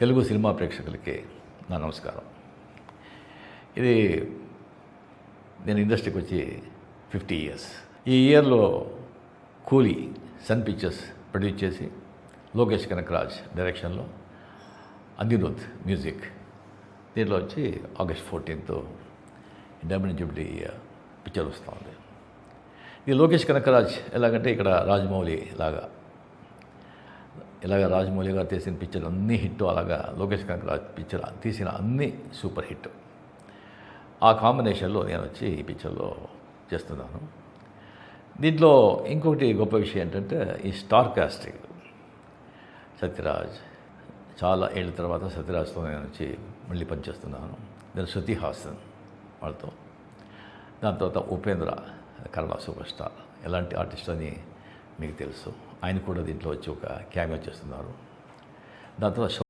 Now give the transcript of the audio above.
Telugu cinema ప్రేక్షకులకి నా నమస్కారం. ఇది నేను ఇండస్ట్రీకి వచ్చి ఫిఫ్టీ ఇయర్స్. ఈ ఇయర్లో కూలీ సన్ పిక్చర్స్ ప్రొడ్యూస్ చేసి లోకేష్ కనకరాజ్ డైరెక్షన్లో అనిరుద్ మ్యూజిక్. దీంట్లో వచ్చి August fourteenth diamond jubilee picture వస్తూ ఉంది. ఈ లోకేష్ కనకరాజ్ ఎలాగంటే ఇక్కడ రాజమౌళి లాగా ఇలాగ రాజమౌళి గారు తీసిన పిక్చర్ అన్ని హిట్ అలాగా లోకేష్ కనకరాజ్ పిక్చర్ తీసిన అన్ని సూపర్ హిట్. ఆ కాంబినేషన్లో నేను వచ్చి ఈ పిక్చర్లో చేస్తున్నాను. దీంట్లో ఇంకొకటి గొప్ప విషయం ఏంటంటే ఈ స్టార్ కాస్టింగ్. సత్యరాజ్ చాలా ఏళ్ళ తర్వాత సత్యరాజ్తో నేను వచ్చి మళ్ళీ పనిచేస్తున్నాను. నేను శృతి హాసన్ వాళ్ళతో. దాని తర్వాత ఉపేంద్ర కన్నడ సూపర్ స్టార్. ఎలాంటి ఆర్టిస్ట్ అని మీకు తెలుసు. ఆయన కూడా దీంట్లో వచ్చి ఒక క్యామియో చేస్తున్నారు. దాని తర్వాత